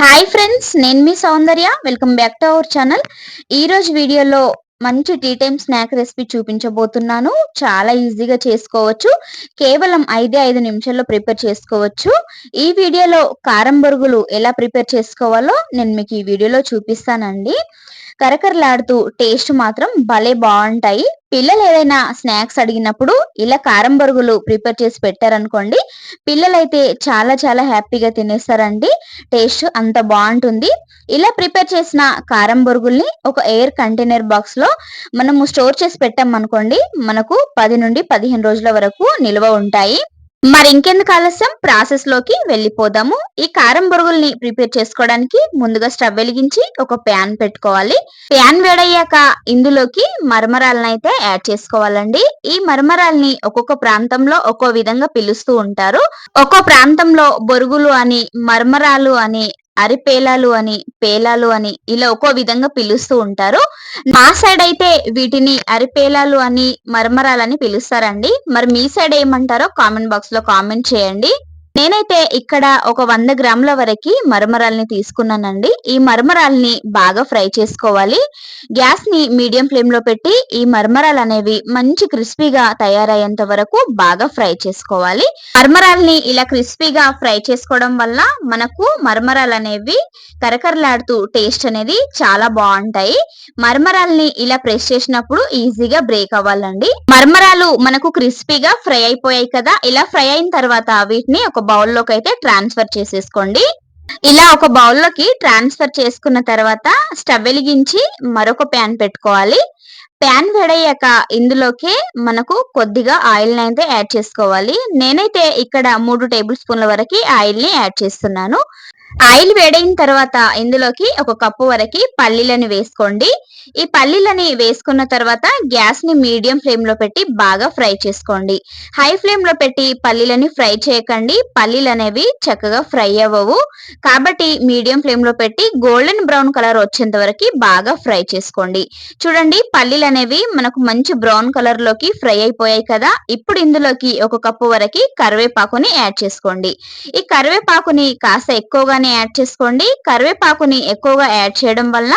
Hi friends నేను మీ Soundarya. Welcome back to our channel ఈ రోజు వీడియోలో మంచి టీ టైమ్ స్నాక్ రెసిపీ చూపించబోతున్నాను. చాలా ఈజీగా చేసుకోవచ్చు. కేవలం ఐదే ఐదు నిమిషాల్లో ప్రిపేర్ చేసుకోవచ్చు. ఈ వీడియోలో కారం బొరుగులు ఎలా ప్రిపేర్ చేసుకోవాలో నేను మీకు ఈ వీడియోలో చూపిస్తానండి. కరకరలాడుతూ టేస్ట్ మాత్రం భలే బాగుంటాయి. పిల్లలు ఏదైనా స్నాక్స్ అడిగినప్పుడు ఇలా కారం బొరుగులు ప్రిపేర్ చేసి పెట్టారనుకోండి పిల్లలైతే చాలా చాలా హ్యాపీగా తినేస్తారండి. టేస్ట్ అంత బాగుంటుంది. ఇలా ప్రిపేర్ చేసిన కారం బొరుగుల్ని ఒక ఎయిర్ కంటైనర్ బాక్స్లో మనము స్టోర్ చేసి పెట్టాం అనుకోండి మనకు పది నుండి పదిహేను రోజుల వరకు నిల్వ ఉంటాయి. మరి ఇంకెందుకు ఆలస్యం? ప్రాసెస్లోకి వెళ్ళిపోదాము. ఈ కారం బొరుగుల్ని ప్రిపేర్ చేసుకోవడానికి ముందుగా స్టవ్ వెలిగించి ఒక ప్యాన్ పెట్టుకోవాలి. ప్యాన్ వేడయ్యాక ఇందులోకి మరమరాలను అయితే యాడ్ చేసుకోవాలండి. ఈ మరమరాల్ని ఒక్కొక్క ప్రాంతంలో ఒక్కో విధంగా పిలుస్తూ ఉంటారు. ఒక్కో ప్రాంతంలో బొరుగులు అని మరమరాలు అని అరిపేలాలు అని పేలాలు అని ఇలా ఒక్కో విధంగా పిలుస్తూ ఉంటారు. మా సైడ్ అయితే వీటిని అరిపేలాలు అని మరమరాలని పిలుస్తారండి. మరి మీ సైడ్ ఏమంటారో కామెంట్ బాక్స్లో కామెంట్ చేయండి. నేనైతే ఇక్కడ ఒక వంద గ్రాముల వరకు మరమరాల్ని తీసుకున్నానండి. ఈ మరమరాల్ని బాగా ఫ్రై చేసుకోవాలి. గ్యాస్ని మీడియం ఫ్లేమ్లో పెట్టి ఈ మరమరాలు అనేవి మంచి క్రిస్పీగా తయారయ్యేంత వరకు బాగా ఫ్రై చేసుకోవాలి. మరమరాల్ని ఇలా క్రిస్పీగా ఫ్రై చేసుకోవడం వల్ల మనకు మరమరాలు అనేవి కరకరలాడుతూ టేస్ట్ అనేది చాలా బాగుంటాయి. మరమరాల్ని ఇలా ప్రెస్ చేసినప్పుడు ఈజీగా బ్రేక్ అవ్వాలండి. మరమరాలు మనకు క్రిస్పీగా ఫ్రై అయిపోయాయి కదా ఇలా ఫ్రై అయిన తర్వాత వీటిని ఒక బౌల్లోకి అయితే ట్రాన్స్ఫర్ చేసేసుకోండి. ఇలా ఒక బౌల్లోకి ట్రాన్స్ఫర్ చేసుకున్న తర్వాత స్టవ్ వెలిగించి మరొక ప్యాన్ పెట్టుకోవాలి. ప్యాన్ వేడయ్యాక ఇందులోకి మనకు కొద్దిగా ఆయిల్ అయితే యాడ్ చేసుకోవాలి. నేనైతే ఇక్కడ మూడు టేబుల్ స్పూన్ల వరకు ఆయిల్ని యాడ్ చేస్తున్నాను. ఆయిల్ వేడైన తర్వాత ఇందులోకి ఒక కప్పు వరకు పల్లీలను వేసుకోండి. ఈ పల్లీలని వేసుకున్న తర్వాత గ్యాస్ని మీడియం ఫ్లేమ్లో పెట్టి బాగా ఫ్రై చేసుకోండి. హై ఫ్లేమ్లో పెట్టి పల్లీలని ఫ్రై చేయకండి. పల్లీలు అనేవి చక్కగా ఫ్రై అవ్వవు. కాబట్టి మీడియం ఫ్లేమ్లో పెట్టి గోల్డెన్ బ్రౌన్ కలర్ వచ్చేంత వరకు బాగా ఫ్రై చేసుకోండి. చూడండి పల్లీలు అనేవి మనకు మంచి బ్రౌన్ కలర్లోకి ఫ్రై అయిపోయాయి కదా. ఇప్పుడు ఇందులోకి ఒక కప్పు వరకు కరివేపాకుని యాడ్ చేసుకోండి. ఈ కరివేపాకుని కాస్త ఎక్కువగా ఎక్కువగానే యాడ్ చేసుకోండి. కరివేపాకుని ఎక్కువగా యాడ్ చేయడం వల్ల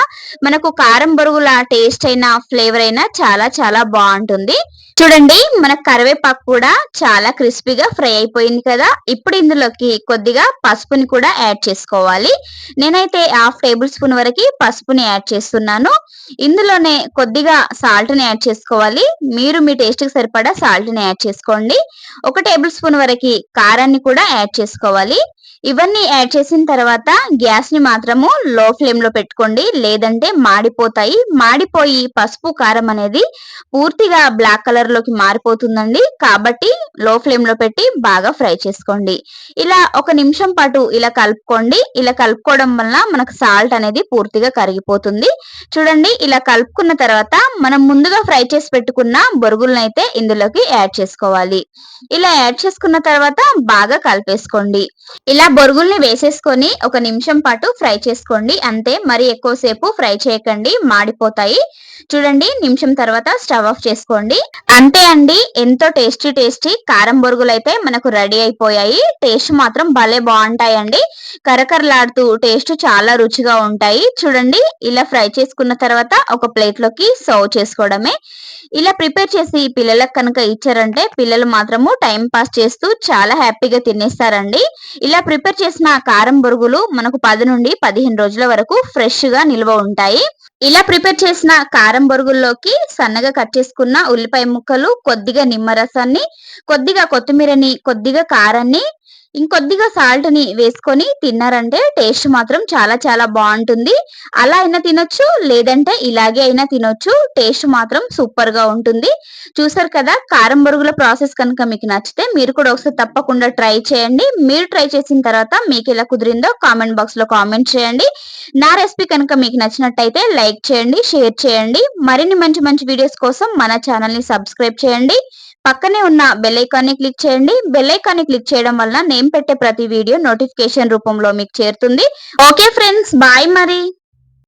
మనకు కారం బరువు టేస్ట్ అయినా ఫ్లేవర్ అయినా చాలా చాలా బాగుంటుంది. చూడండి మన కరివేపాకు కూడా చాలా క్రిస్పీగా ఫ్రై అయిపోయింది కదా. ఇప్పుడు ఇందులోకి కొద్దిగా పసుపుని కూడా యాడ్ చేసుకోవాలి. నేనైతే హాఫ్ టేబుల్ స్పూన్ వరకు పసుపుని యాడ్ చేస్తున్నాను. ఇందులోనే కొద్దిగా సాల్ట్ని యాడ్ చేసుకోవాలి. మీరు మీ టేస్ట్కి సరిపడా సాల్ట్ని యాడ్ చేసుకోండి. ఒక టేబుల్ స్పూన్ వరకు కారాన్ని కూడా యాడ్ చేసుకోవాలి. ఇవన్నీ యాడ్ చేసిన తర్వాత గ్యాస్ని మాత్రము లో ఫ్లేమ్లో పెట్టుకోండి. లేదంటే మాడిపోతాయి. మాడిపోయి పసుపు కారం అనేది పూర్తిగా బ్లాక్ కలర్లోకి మారిపోతుందండి. కాబట్టి లో ఫ్లేమ్లో పెట్టి బాగా ఫ్రై చేసుకోండి. ఇలా ఒక నిమిషం పాటు ఇలా కలుపుకోండి. ఇలా కలుపుకోవడం వల్ల మనకు సాల్ట్ అనేది పూర్తిగా కరిగిపోతుంది. చూడండి ఇలా కలుపుకున్న తర్వాత మనం ముందుగా ఫ్రై చేసి పెట్టుకున్న బొరుగులనైతే అయితే ఇందులోకి యాడ్ చేసుకోవాలి. ఇలా యాడ్ చేసుకున్న తర్వాత బాగా కలిపేసుకోండి. ఇలా బొరుగుల్ని వేసేసుకొని ఒక నిమిషం పాటు ఫ్రై చేసుకోండి. అంతే మరి ఎక్కువసేపు ఫ్రై చేయకండి. మాడిపోతాయి. చూడండి నిమిషం తర్వాత స్టవ్ ఆఫ్ చేసుకోండి. అంతే అండి. ఎంతో టేస్టీ టేస్టీ కారం బొరుగులు అయితే మనకు రెడీ అయిపోయాయి. టేస్ట్ మాత్రం భలే బాగుంటాయండి. కరకరలాడుతూ టేస్ట్ చాలా రుచిగా ఉంటాయి. చూడండి ఇలా ఫ్రై చేసుకున్న తర్వాత ఒక ప్లేట్లోకి సర్వ్ చేసుకోవడమే. ఇలా ప్రిపేర్ చేసి పిల్లలకు కనుక ఇచ్చారంటే పిల్లలు మాత్రము టైం పాస్ చేస్తూ చాలా హ్యాపీగా తినేస్తారండి. ఇలా ప్రిపేర్ ప్రిపేర్ చేసిన కారం బొరుగులు మనకు పది నుండి పదిహేను రోజుల వరకు ఫ్రెష్గా నిల్వ ఉంటాయి. ఇలా ప్రిపేర్ చేసిన కారం బొరుగుల్లోకి సన్నగా కట్ చేసుకున్న ఉల్లిపాయ ముక్కలు కొద్దిగా నిమ్మరసాన్ని కొద్దిగా కొత్తిమీరని కొద్దిగా కారాన్ని ఇంకొద్దిగా సాల్ట్ని వేసుకొని తిన్నారంటే టేస్ట్ మాత్రం చాలా చాలా బాగుంటుంది. అలా అయినా తినొచ్చు లేదంటే ఇలాగే అయినా తినొచ్చు టేస్ట్ మాత్రం సూపర్గా ఉంటుంది. చూసారు కదా కారం బొరుగుల ప్రాసెస్ కనుక మీకు నచ్చితే మీరు కూడా ఒకసారి తప్పకుండా ట్రై చేయండి. మీరు ట్రై చేసిన తర్వాత మీకు ఎలా కుదిరిందో కామెంట్ బాక్స్లో కామెంట్ చేయండి. నా రెసిపీ కనుక మీకు నచ్చినట్టయితే లైక్ చేయండి షేర్ చేయండి. మరిన్ని మంచి మంచి వీడియోస్ కోసం మన ఛానల్ని సబ్స్క్రైబ్ చేయండి. పక్కనే ఉన్న బెల్ని క్లిక్ చేయండి. బెల్ని క్లిక్ చేయడం వలన నేను పెట్టే ప్రతి వీడియో నోటిఫికేషన్ రూపంలో మీకు చేరుతుంది. ఓకే ఫ్రెండ్స్ బాయ్ మరి.